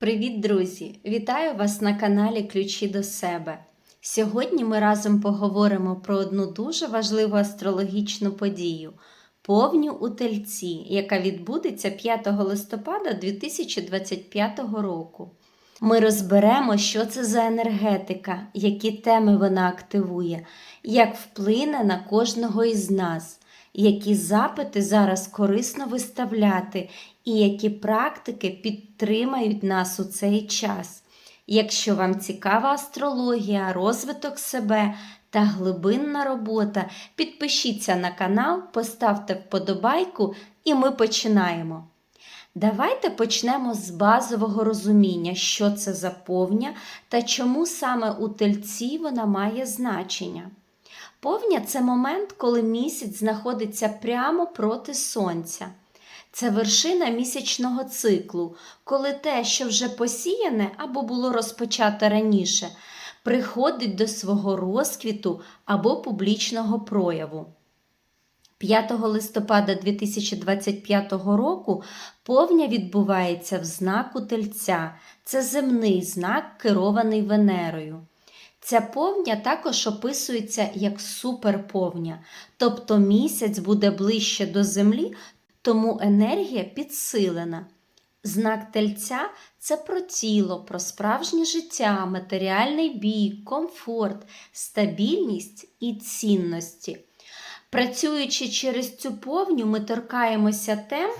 Привіт, друзі! Вітаю вас на каналі Ключі до себе. Сьогодні ми разом поговоримо про одну дуже важливу астрологічну подію повню у тельці, яка відбудеться 5 листопада 2025 року. Ми розберемо, що це за енергетика, які теми вона активує, як вплине на кожного із нас, які запити зараз корисно виставляти і які практики підтримають нас у цей час. Якщо вам цікава астрологія, розвиток себе та глибинна робота, підпишіться на канал, поставте вподобайку і ми починаємо. Давайте почнемо з базового розуміння, що це за повня та чому саме у тельці вона має значення. Повня це момент, коли місяць знаходиться прямо проти сонця. Це вершина місячного циклу, коли те, що вже посіяне або було розпочато раніше, приходить до свого розквіту або публічного прояву. 5 листопада 2025 року повня відбувається в знаку тельця. Це земний знак, керований Венерою. Ця повня також описується як суперповня, тобто місяць буде ближче до Землі, тому енергія підсилена. Знак тельця це про тіло, про справжнє життя, матеріальний бій, комфорт, стабільність і цінності. Працюючи через цю повню, ми торкаємося тем,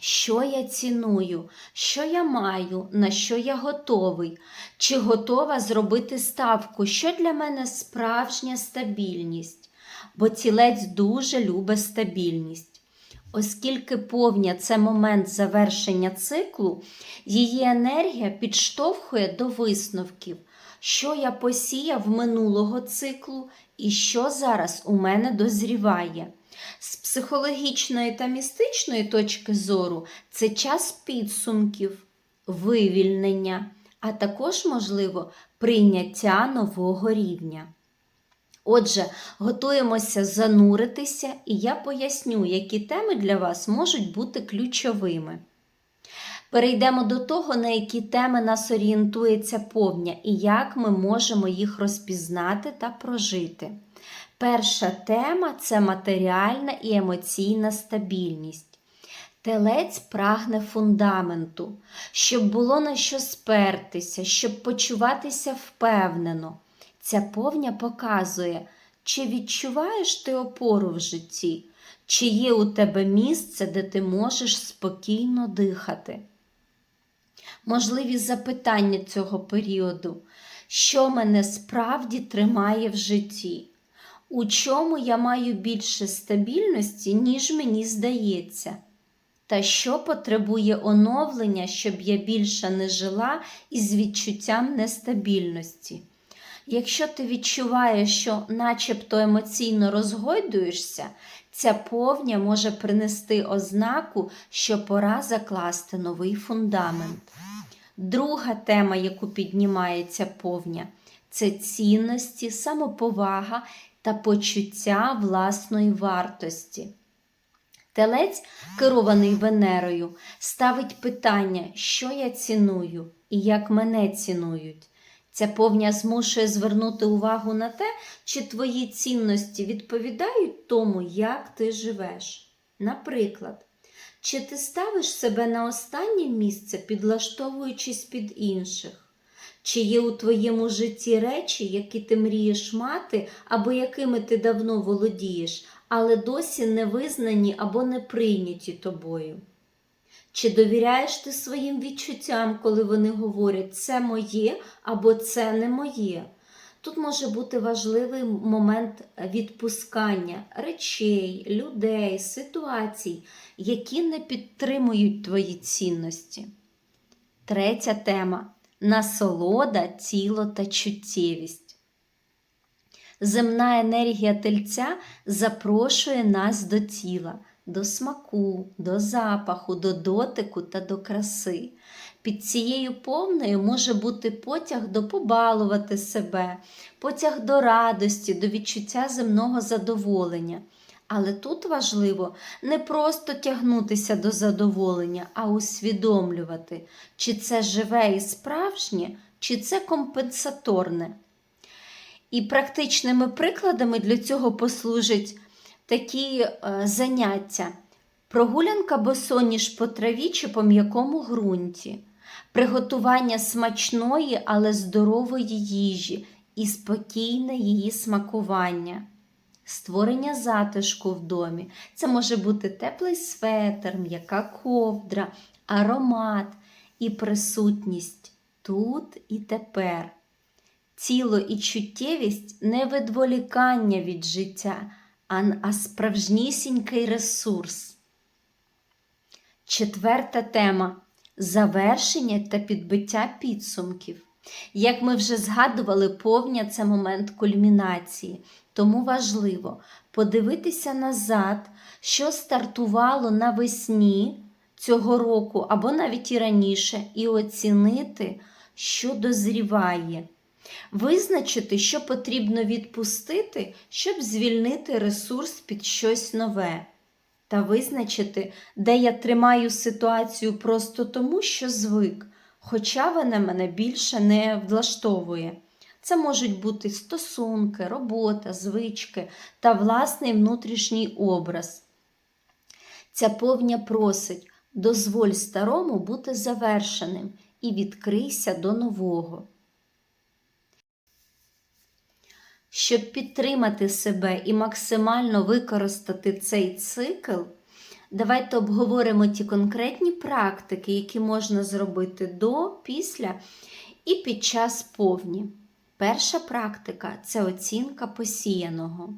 що я ціную, що я маю, на що я готовий, чи готова зробити ставку, що для мене справжня стабільність, бо тілець дуже любить стабільність. Оскільки повня це момент завершення циклу, її енергія підштовхує до висновків, що я посіяв минулого циклу і що зараз у мене дозріває. З психологічної та містичної точки зору це час підсумків, вивільнення, а також, можливо, прийняття нового рівня. Отже, готуємося зануритися, і я поясню, які теми для вас можуть бути ключовими. Перейдемо до того, на які теми нас орієнтується повня і як ми можемо їх розпізнати та прожити. Перша тема це матеріальна і емоційна стабільність. Телець прагне фундаменту, щоб було на що спертися, щоб почуватися впевнено. Ця повня показує, чи відчуваєш ти опору в житті, чи є у тебе місце, де ти можеш спокійно дихати. Можливі запитання цього періоду, що мене справді тримає в житті, у чому я маю більше стабільності, ніж мені здається, та що потребує оновлення, щоб я більше не жила із відчуттям нестабільності. Якщо ти відчуваєш, що начебто емоційно розгойдуєшся, ця повня може принести ознаку, що пора закласти новий фундамент. Друга тема, яку піднімається повня, це цінності, самоповага та почуття власної вартості. Телець, керований Венерою, ставить питання, що я ціную і як мене цінують. Ця повня змушує звернути увагу на те, чи твої цінності відповідають тому, як ти живеш. Наприклад, чи ти ставиш себе на останнє місце, підлаштовуючись під інших? Чи є у твоєму житті речі, які ти мрієш мати, або якими ти давно володієш, але досі не визнані або не прийняті тобою? Чи довіряєш ти своїм відчуттям, коли вони говорять це моє або це не моє? Тут може бути важливий момент відпускання речей, людей, ситуацій, які не підтримують твої цінності. Третя тема насолода, тіло та чуттєвість. Земна енергія тельця запрошує нас до тіла, до смаку, до запаху, до дотику та до краси. Під цією повною може бути потяг до побалувати себе, потяг до радості, до відчуття земного задоволення. Але тут важливо не просто тягнутися до задоволення, а усвідомлювати, чи це живе і справжнє, чи це компенсаторне. І практичними прикладами для цього послужать такі е, заняття: прогулянка босоніж по траві чи по м'якому ґрунті, приготування смачної, але здорової їжі і спокійне її смакування. Створення затишку в домі. Це може бути теплий светр, м'яка ковдра, аромат і присутність тут і тепер. Тіло і чуттєвість не відволікання від життя, а, справжнісінький ресурс. Четверта тема завершення та підбиття підсумків. Як ми вже згадували, повня це момент кульмінації, тому важливо подивитися назад, що стартувало навесні цього року або навіть і раніше, і оцінити, що дозріває. Визначити, що потрібно відпустити, щоб звільнити ресурс під щось нове. Та визначити, де я тримаю ситуацію просто тому, що звик, хоча вона мене більше не влаштовує. Це можуть бути стосунки, робота, звички та власний внутрішній образ. Ця повня просить, дозволь старому бути завершеним і відкрийся до нового. Щоб підтримати себе і максимально використати цей цикл, давайте обговоримо ті конкретні практики, які можна зробити до, після і під час повні. Перша практика це оцінка посіяного.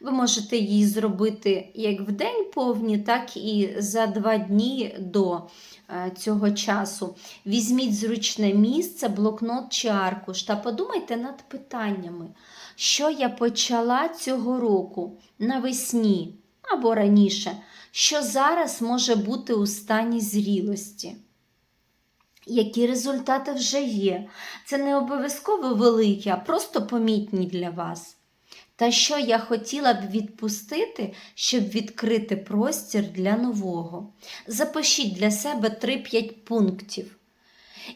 Ви можете її зробити як в день повні, так і за два дні до е, цього часу. Візьміть зручне місце, блокнот чи аркуш та подумайте над питаннями, що я почала цього року навесні або раніше, що зараз може бути у стані зрілості. Які результати вже є? Це не обов'язково великі, а просто помітні для вас. Та що я хотіла б відпустити, щоб відкрити простір для нового. Запишіть для себе 3-5 пунктів.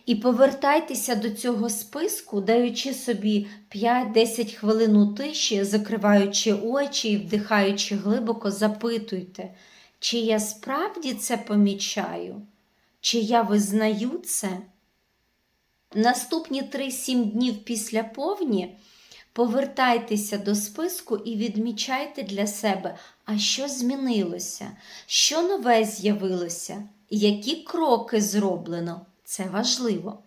І повертайтеся до цього списку, даючи собі 5-10 хвилин у тиші, закриваючи очі і вдихаючи глибоко, запитуйте, чи я справді це помічаю, чи я визнаю це. Наступні 3-7 днів після повні. Повертайтеся до списку і відмічайте для себе, а що змінилося, що нове з'явилося, які кроки зроблено. Це важливо.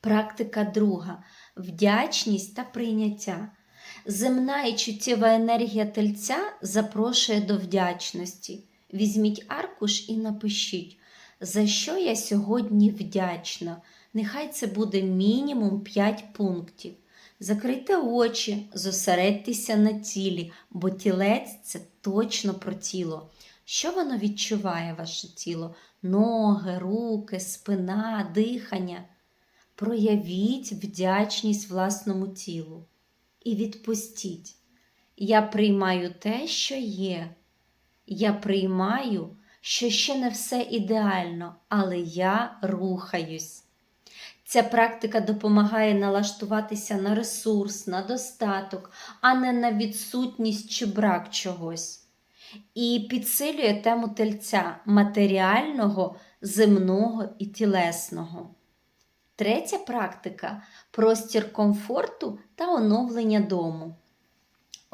Практика друга вдячність та прийняття. Земна і чуттєва енергія тельця запрошує до вдячності. Візьміть аркуш і напишіть, за що я сьогодні вдячна. Нехай це буде мінімум 5 пунктів. Закрийте очі, зосередьтеся на тілі, бо тілець це точно про тіло. Що воно відчуває ваше тіло? Ноги, руки, спина, дихання. Проявіть вдячність власному тілу і відпустіть. Я приймаю те, що є. Я приймаю, що ще не все ідеально, але я рухаюсь. Ця практика допомагає налаштуватися на ресурс, на достаток, а не на відсутність чи брак чогось. І підсилює тему тельця матеріального, земного і тілесного. Третя практика простір комфорту та оновлення дому.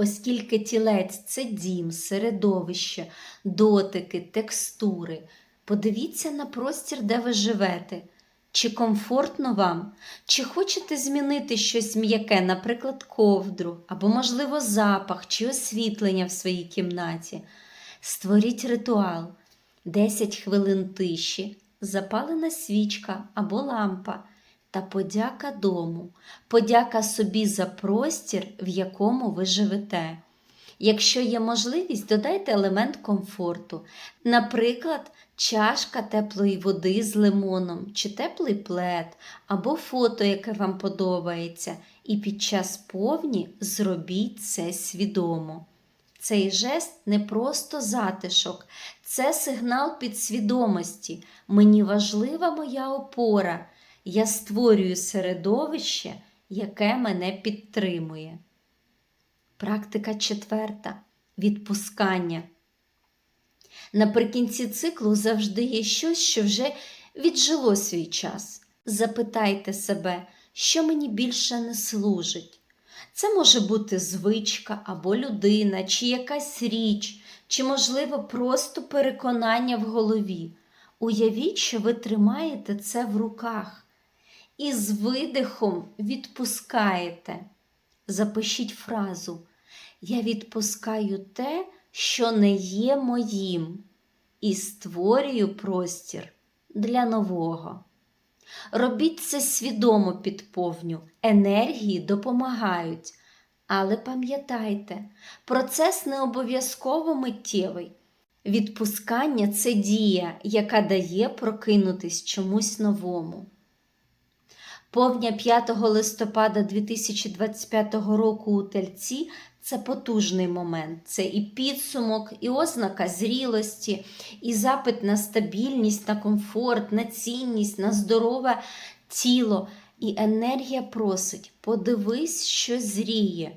Оскільки тілець це дім, середовище, дотики, текстури. Подивіться на простір, де ви живете. Чи комфортно вам? Чи хочете змінити щось м'яке, наприклад, ковдру, або, можливо, запах чи освітлення в своїй кімнаті? Створіть ритуал 10 хвилин тиші, запалена свічка або лампа та подяка дому, подяка собі за простір, в якому ви живете. Якщо є можливість, додайте елемент комфорту. Наприклад, чашка теплої води з лимоном, чи теплий плед, або фото, яке вам подобається, і під час повні зробіть це свідомо. Цей жест не просто затишок, це сигнал підсвідомості. Мені важлива моя опора. Я створюю середовище, яке мене підтримує. Практика четверта відпускання. Наприкінці циклу завжди є щось, що вже віджило свій час. Запитайте себе, що мені більше не служить. Це може бути звичка або людина, чи якась річ, чи, можливо, просто переконання в голові. Уявіть, що ви тримаєте це в руках і з видихом відпускаєте. Запишіть фразу Я відпускаю те, що не є моїм, і створюю простір для нового. Робіть це свідомо під повню, енергії допомагають. Але пам'ятайте, процес не обов'язково миттєвий. Відпускання це дія, яка дає прокинутись чомусь новому. Повня 5 листопада 2025 року у Тельці це потужний момент. Це і підсумок, і ознака зрілості, і запит на стабільність, на комфорт, на цінність, на здорове тіло. І енергія просить: подивись, що зріє.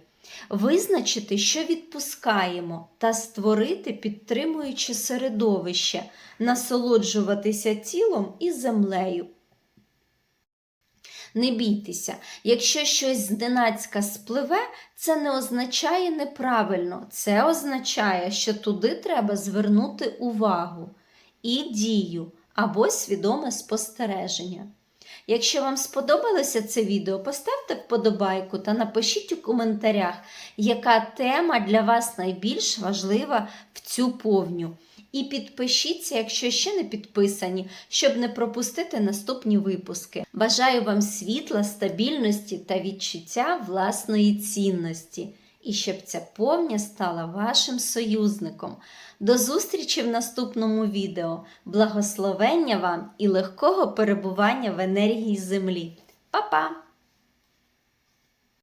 Визначити, що відпускаємо, та створити підтримуюче середовище, насолоджуватися тілом і землею. Не бійтеся, якщо щось зненацька спливе, це не означає неправильно, це означає, що туди треба звернути увагу і дію або свідоме спостереження. Якщо вам сподобалося це відео, поставте вподобайку та напишіть у коментарях, яка тема для вас найбільш важлива в цю повню. І підпишіться, якщо ще не підписані, щоб не пропустити наступні випуски. Бажаю вам світла, стабільності та відчуття власної цінності. І щоб ця повня стала вашим союзником. До зустрічі в наступному відео. Благословення вам і легкого перебування в енергії Землі. Па-па!